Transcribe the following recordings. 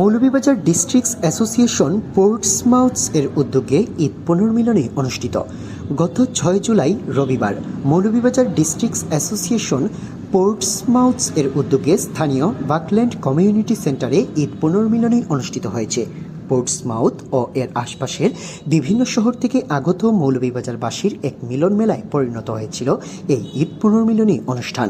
Moulvibazar districts association পোর্টসমাউথস এর উদ্যোগে ঈদ পুনর্মিলনী অনুষ্ঠিত। গত ছয় জুলাই রবিবার মৌলভীবাজার ডিস্ট্রিক্টস অ্যাসোসিয়েশন পোর্টসমাউথস এর উদ্যোগে স্থানীয় বাকল্যান্ড কমিউনিটি সেন্টারে ঈদ পুনর্মিলনী অনুষ্ঠিত হয়েছে। পোর্টসমাউথ ও এর আশপাশের বিভিন্ন শহর থেকে আগত মৌলভীবাজারবাসীর এক মিলন মেলায় পরিণত হয়েছিল এই ঈদ পুনর্মিলনী অনুষ্ঠান।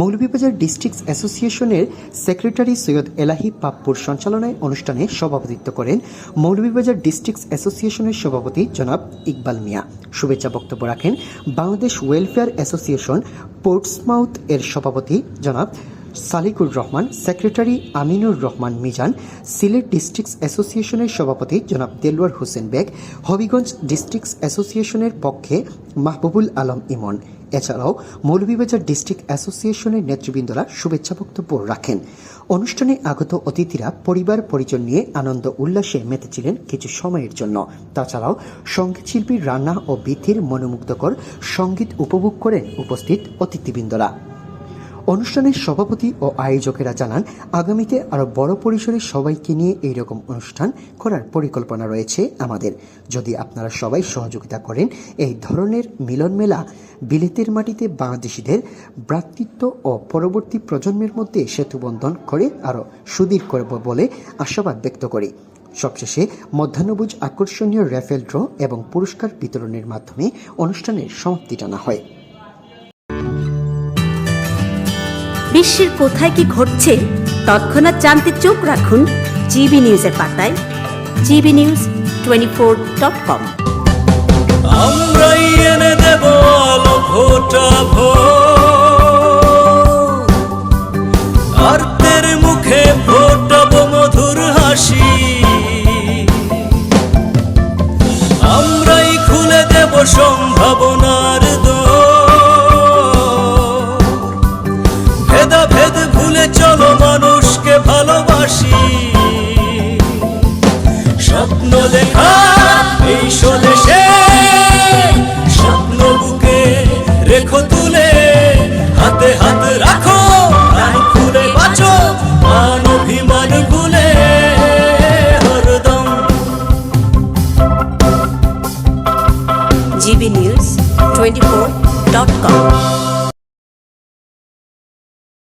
মৌলভীবাজার ডিস্ট্রিক্ট অ্যাসোসিয়েশনের সেক্রেটারি সৈয়দ এলাহি পাপ্পুর সঞ্চালনায় অনুষ্ঠানে সভাপতিত্ব করেন মৌলভীবাজার ডিস্ট্রিক্টস অ্যাসোসিয়েশনের সভাপতি জনাব ইকবাল মিয়া। শুভেচ্ছা বক্তব্য রাখেন বাংলাদেশ ওয়েলফেয়ার অ্যাসোসিয়েশন পোর্টসমাউথ এর সভাপতি জনাব সালিকুর রহমান, সেক্রেটারি আমিনুর রহমান মিজান, সিলেট ডিস্ট্রিক্টস অ্যাসোসিয়েশনের সভাপতি জনাব দেলওয়ার হোসেন বেগ, হবিগঞ্জ ডিস্ট্রিক্টস অ্যাসোসিয়েশনের পক্ষে মাহবুবুল আলম ইমন। এছাড়াও মৌলভীবাজার ডিস্ট্রিক্ট অ্যাসোসিয়েশনের নেতৃবৃন্দরা শুভেচ্ছা বক্তব্য রাখেন। অনুষ্ঠানে আগত অতিথিরা পরিবার পরিজন নিয়ে আনন্দ উল্লাসে মেতেছিলেন কিছু সময়ের জন্য। তাছাড়াও সংগীত শিল্পীর রান্না ও বৃদ্ধির মনোমুগ্ধকর সংগীত উপভোগ করেন উপস্থিত অতিথিবৃন্দরা। অনুষ্ঠানের সভাপতি ও আয়োজকেরা জানান, আগামীতে আরও বড় পরিসরে সবাইকে নিয়ে এই রকম অনুষ্ঠান করার পরিকল্পনা রয়েছে আমাদের। যদি আপনারা সবাই সহযোগিতা করেন, এই ধরনের মিলন মেলা বিলেতের মাটিতে বাংলাদেশিদের ভ্রাতৃত্ব ও পরবর্তী প্রজন্মের মধ্যে সেতুবন্ধন করে আরও সুদীর করব বলে আশাবাদ ব্যক্ত করি। সবশেষে মধ্যাহ্নভোজ আকর্ষণীয় র্যাফেল ড্র এবং পুরস্কার বিতরণের মাধ্যমে অনুষ্ঠানের সমাপ্তি টানা হয়। বিশ্বের কোথায় কি ঘটছে, তৎক্ষণাৎ জানতে চোখ রাখুন জিবি নিউজের পাতায়, GB news twenty four dot com আমরাই এনে দেব ভোটা। ফোটা ভুলে চলো মানুষকে ভালোবাসি। স্বপ্ন দেখা এই স্বদেশে, স্বপ্ন বুকে রেখো তুলে, হাতে হাত রাখো খুলে বাঁচো ভুলে হরদম GB news twenty four dot com.